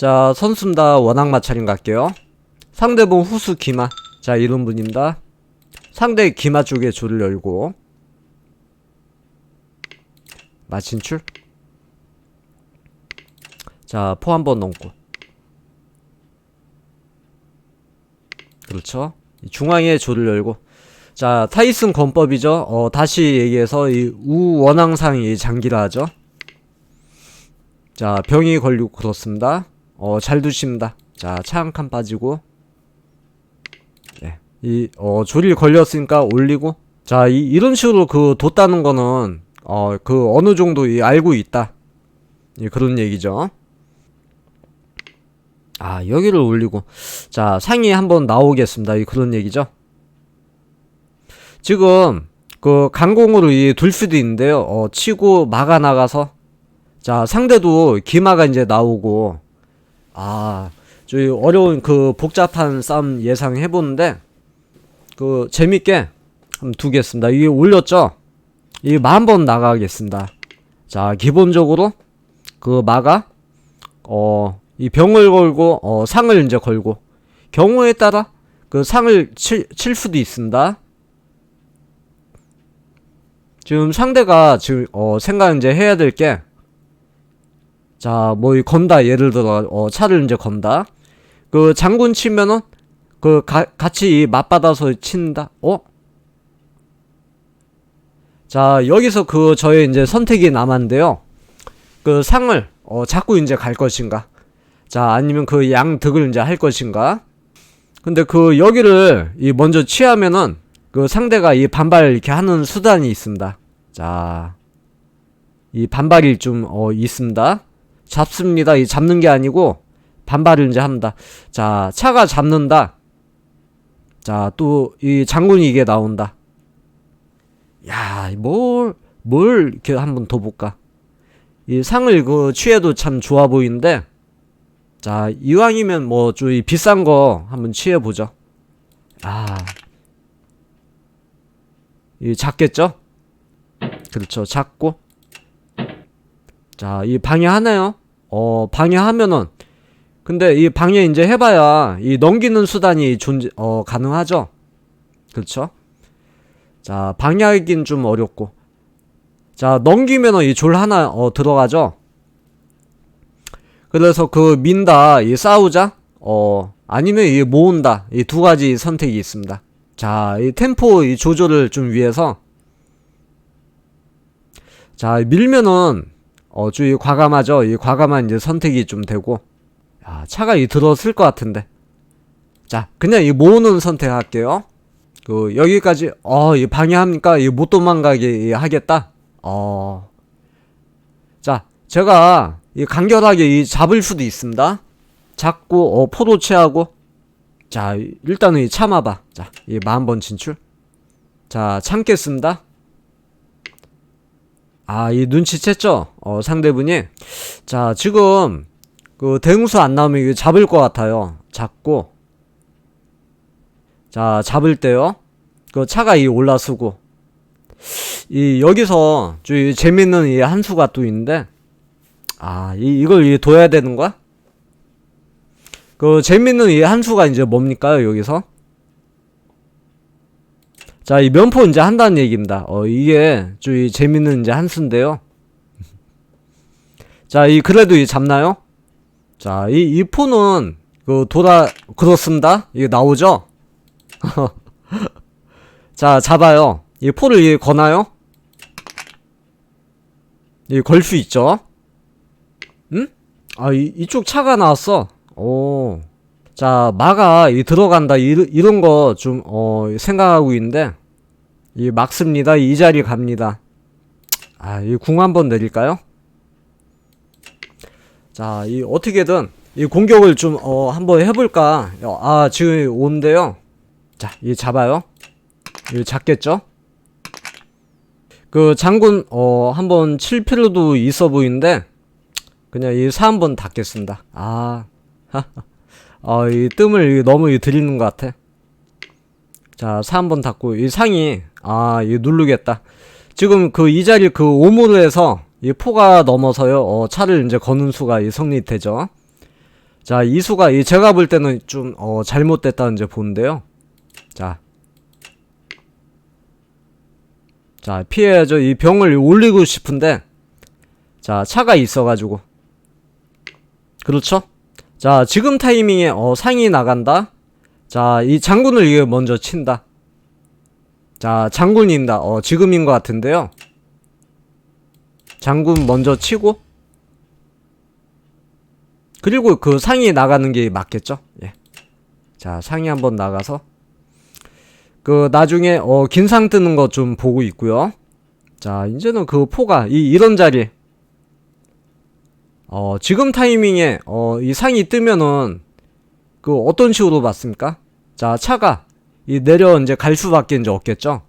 자, 선수입니다. 원악 마찰인 갈게요. 상대분 후수 기마. 자, 이런 분입니다. 상대 기마 쪽에 줄을 열고. 마친출. 자, 포 한 번 넘고. 그렇죠. 이 중앙에 줄을 열고. 자, 타이슨 권법이죠. 어, 다시 얘기해서 이 우원앙상이 장기라 하죠. 자, 병이 걸리고 그렇습니다. 어, 잘 두십니다. 자, 차 한 칸 빠지고. 네. 이, 어, 조릴 걸렸으니까 올리고. 자, 이, 이런 식으로 그 뒀다는 거는, 어, 그 어느 정도 이 알고 있다. 예, 그런 얘기죠. 아, 여기를 올리고. 자, 상이 한번 나오겠습니다. 이 그런 얘기죠. 지금, 그, 강공으로 이 둘 수도 있는데요. 어, 치고 막아 나가서. 자, 상대도 기마가 이제 나오고. 아, 저희 어려운 그 복잡한 싸움 예상해 보는데, 그, 재밌게 한번 두겠습니다. 이게 올렸죠? 이 만번 나가겠습니다. 자, 기본적으로, 그 마가, 어, 이 병을 걸고, 어, 상을 이제 걸고, 경우에 따라 그 상을 칠, 칠 수도 있습니다. 지금 상대가 지금, 어, 생각 이제 해야 될 게, 자, 뭐, 이 건다. 예를 들어, 어, 차를 이제 건다. 그, 장군 치면은, 그, 가, 같이 이 맞받아서 친다. 어? 자, 여기서 그, 저의 이제 선택이 남았는데요. 그, 상을, 어, 자꾸 이제 갈 것인가. 자, 아니면 그 양득을 이제 할 것인가. 근데 그, 여기를, 이, 먼저 취하면은, 그 상대가 이 반발 이렇게 하는 수단이 있습니다. 자, 이 반발이 좀, 어, 있습니다. 잡습니다. 이 잡는 게 아니고 반발을 이제 합니다. 자, 차가 잡는다. 자, 또 이 장군이 이게 나온다. 야, 뭘, 뭘 이렇게 한번 더 볼까? 이 상을 그 취해도 참 좋아 보이는데, 자, 이왕이면 뭐좀이 비싼 거 한번 취해 보죠. 아, 이 작겠죠? 그렇죠, 작고. 자, 이 방해하나요? 어, 방해하면은, 근데 이 방해 이제 해봐야 이 넘기는 수단이 존재, 어, 가능하죠? 그렇죠? 자, 방해하긴 좀 어렵고. 자, 넘기면은 이 졸 하나, 어, 들어가죠? 그래서 그 민다, 이 싸우자? 어, 아니면 이 모은다. 이 두 가지 선택이 있습니다. 자, 이 템포 이 조절을 좀 위해서. 자, 밀면은, 어, 주의 과감하죠? 이 과감한 이제 선택이 좀 되고. 야, 차가 이 들어설 것 같은데. 자, 그냥 이 모으는 선택할게요. 그, 여기까지, 어, 이 방해합니까? 이 못 도망가게 하겠다? 어. 자, 제가 이 간결하게 이 잡을 수도 있습니다. 잡고, 어, 포도 취하고. 자, 일단은 이 참아봐. 자, 이 만번 진출. 자, 참겠습니다. 아, 이 눈치챘죠? 어, 상대분이. 자, 지금, 그, 대응수 안 나오면 이거 잡을 것 같아요. 잡고. 자, 잡을 때요. 그 차가 이 올라서고. 이, 여기서, 좀 재밌는 이 한 수가 또 있는데. 아, 이, 이걸 이 둬야 되는 거야? 그, 재밌는 이 한 수가 이제 뭡니까요, 여기서? 자, 이 면포 이제 한다는 얘기입니다. 어, 이게 좀이 재밌는 이제 한 수인데요. 자, 이 그래도 이 잡나요? 자, 이, 이 포는 그 돌아 그렇습니다. 이게 나오죠? 자, 잡아요. 이 포를 이 거나요? 이 걸 수 있죠? 응? 아, 이, 이쪽 차가 나왔어. 오. 자, 마가 이 들어간다. 이, 이런 거 좀, 어, 생각하고 있는데. 이 막습니다. 이 자리 갑니다. 아, 이 궁 한번 내릴까요? 자, 이 어떻게든 이 공격을 좀 어, 한번 해볼까? 어, 아, 지금 온대요. 자, 이 잡아요. 이 잡겠죠? 그 장군 어 한번 칠 필요도 있어 보이는데 그냥 이 사 한번 닫겠습니다. 아, 어, 이 뜸을 너무 드리는 것 같아. 자, 사 한번 닫고 이 상이 아, 이 누르겠다. 지금 그 이 자리 그 오므로 해서 이 포가 넘어서요. 어, 차를 이제 거는 수가 이 성립되죠. 자, 이 수가 이 제가 볼 때는 좀 어, 잘못됐다 이제 보는데요. 자. 자, 피해야죠. 이 병을 올리고 싶은데 자, 차가 있어 가지고. 그렇죠? 자, 지금 타이밍에 어, 상이 나간다. 자, 이 장군을 이게 먼저 친다. 자, 장군입니다. 어, 지금인 것 같은데요. 장군 먼저 치고 그리고 그 상이 나가는 게 맞겠죠? 예. 자, 상이 한번 나가서 그 나중에 어 긴 상 뜨는 거좀 보고 있고요. 자, 이제는 그 포가 이 이런 자리 어 지금 타이밍에 어 이 상이 뜨면은 그 어떤 식으로 봤습니까? 자, 차가 이 내려 이제 갈 수밖에 이제 없겠죠.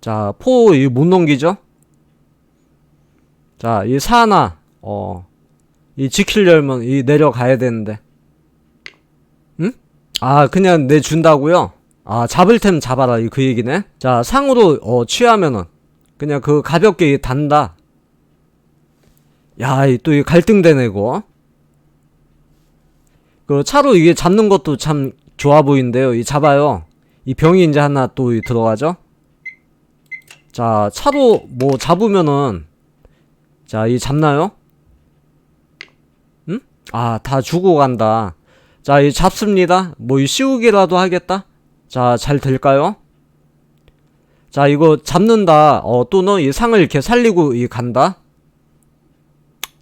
자, 포 이 못 넘기죠? 자, 이 사나 어, 이 지키려면 이 내려가야 되는데. 응? 아, 그냥 내 준다고요? 아, 잡을 템 잡아라 이 그 얘기네. 자, 상으로 어 취하면은 그냥 그 가볍게 이 단다. 야, 또 이 갈등되네 이거. 그 차로 이게 잡는 것도 참 좋아 보이는데요. 이 잡아요. 이 병이 이제 하나 또 들어가죠. 자, 차로 뭐 잡으면은 자, 이 잡나요? 응? 아, 다 주고 간다. 자, 이 잡습니다. 뭐, 이 씌우기라도 하겠다? 자, 잘 될까요? 자, 이거 잡는다. 어, 또는 이 상을 이렇게 살리고 이 간다?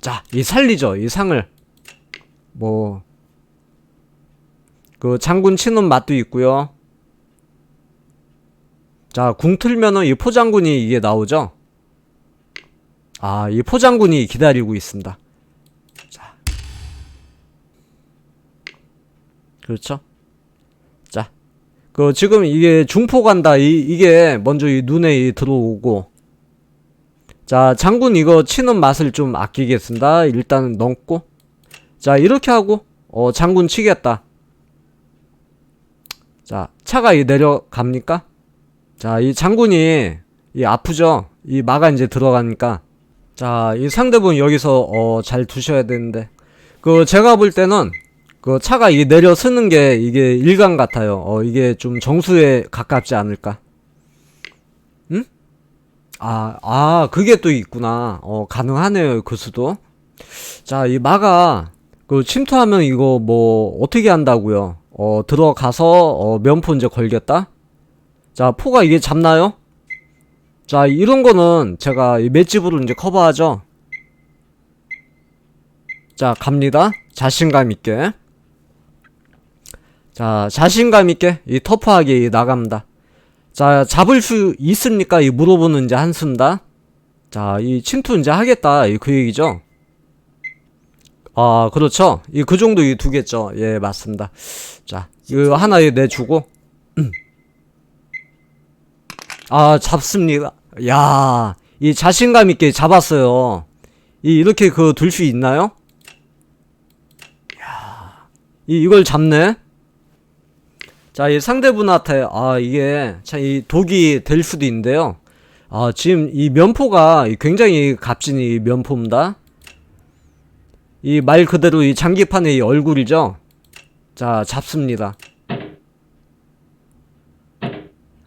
자, 이 살리죠. 이 상을. 뭐, 그 장군 치는 맛도 있고요. 자, 궁 틀면은 이 포장군이 이게 나오죠? 아, 이 포장군이 기다리고 있습니다. 자. 그렇죠? 자. 그, 지금 이게 중포 간다. 이, 이게 먼저 이 눈에 이 들어오고. 자, 장군 이거 치는 맛을 좀 아끼겠습니다. 일단 넣고. 자, 이렇게 하고, 어, 장군 치겠다. 자, 차가 이 내려갑니까? 자, 이 장군이, 이 아프죠? 이 마가 이제 들어가니까. 자, 이 상대분 여기서 어, 잘 두셔야 되는데. 그 제가 볼 때는 그 차가 이 내려 쓰는 게 이게 일감 같아요. 어, 이게 좀 정수에 가깝지 않을까? 응? 아, 아, 그게 또 있구나. 어, 가능하네요. 그 수도. 자, 이 마가 그 침투하면 이거 뭐 어떻게 한다고요? 어, 들어가서 어, 면포 이제 걸겠다? 자, 포가 이게 잡나요? 자, 이런 거는 제가 이 맷집으로 이제 커버하죠. 자, 갑니다. 자신감 있게. 자, 자신감 있게 이 터프하게 이 나갑니다. 자, 잡을 수 있습니까? 이 물어보는 이제 한수다. 자, 이 침투 이제 하겠다. 이 그 얘기죠. 아, 그렇죠. 이 그 정도 이 두겠죠. 예, 맞습니다. 자, 이거 하나 내주고. 아, 잡습니다. 야, 이 자신감 있게 잡았어요. 이 이렇게 그 둘 수 있나요? 야, 이 이걸 잡네. 자, 이 상대분한테 아 이게 참 이 독이 될 수도 있는데요. 아 지금 이 면포가 굉장히 값진 이 면포입니다. 이 말 그대로 이 장기판의 이 얼굴이죠. 자, 잡습니다.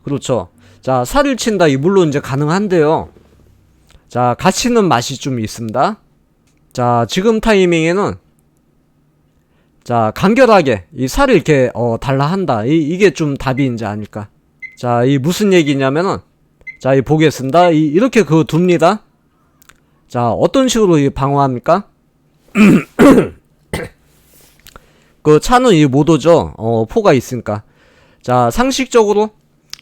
그렇죠. 자, 살을 친다. 이 물론 이제 가능한데요. 자, 갇히는 맛이 좀 있습니다. 자, 지금 타이밍에는 자, 간결하게 이 살을 이렇게 어 달라 한다. 이 이게 좀 답이 이제 아닐까. 자, 이 무슨 얘기냐면은 자, 이 보겠습니다. 이 이렇게 그 둡니다. 자, 어떤 식으로 이 방어합니까? 그 차는 이 모도죠. 어, 포가 있으니까. 자, 상식적으로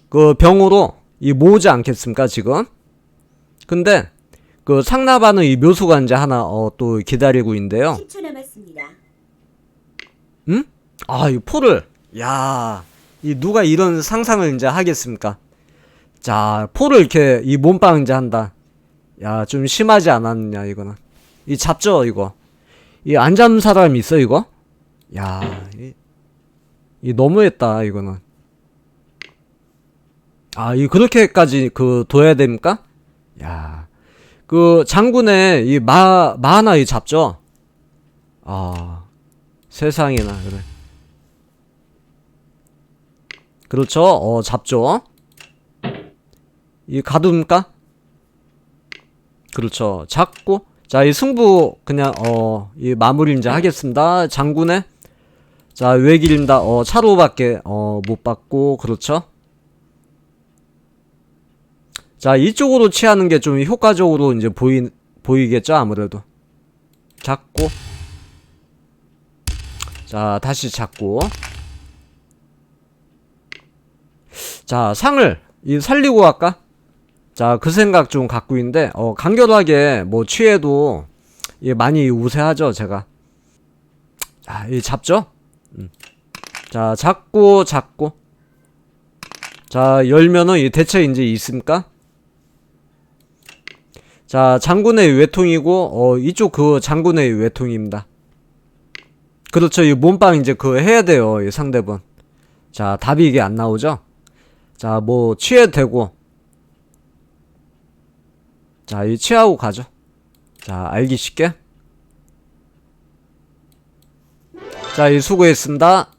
그 병으로 이 모으지 않겠습니까, 지금? 근데 그 상나반의 이 묘수가 이제 하나 어, 또 기다리고 있는데요. 10초 남았습니다. 응? 아, 이 포를. 야, 이 누가 이런 상상을 이제 하겠습니까? 자, 포를 이렇게 이 몸빵 이제 한다. 야, 좀 심하지 않았느냐, 이거는. 이 잡죠, 이거. 이안 잡는 사람 있어, 이거? 야, 이, 이 너무했다, 이거는. 아, 이 그렇게까지 그 둬야 됩니까? 야. 그 장군의 이 마, 마하나 이 잡죠? 아, 세상에나, 그래. 그렇죠? 어, 잡죠? 이 가둡니까? 그렇죠. 잡고, 자, 이 승부, 그냥, 어, 이 마무리 이제 하겠습니다. 장군의, 자, 외길입니다. 어, 차로밖에, 어, 못 받고, 그렇죠? 자, 이쪽으로 취하는 게 좀 효과적으로 이제 보이, 보이겠죠? 아무래도. 잡고. 자, 다시 잡고. 자, 상을, 이 살리고 갈까? 자, 그 생각 좀 갖고 있는데, 어, 간결하게 뭐 취해도, 예, 많이 우세하죠, 제가. 자, 이 잡죠? 음. 자, 잡고, 잡고. 자, 열면은 이 대체 이제 있습니까? 자, 장군의 외통이고, 어, 이쪽 그 장군의 외통입니다. 그렇죠. 이 몸빵 이제 그거 해야 돼요. 이 상대분. 자, 답이 이게 안 나오죠? 자, 뭐, 취해도 되고. 자, 이 취하고 가죠. 자, 알기 쉽게. 자, 이 수고했습니다.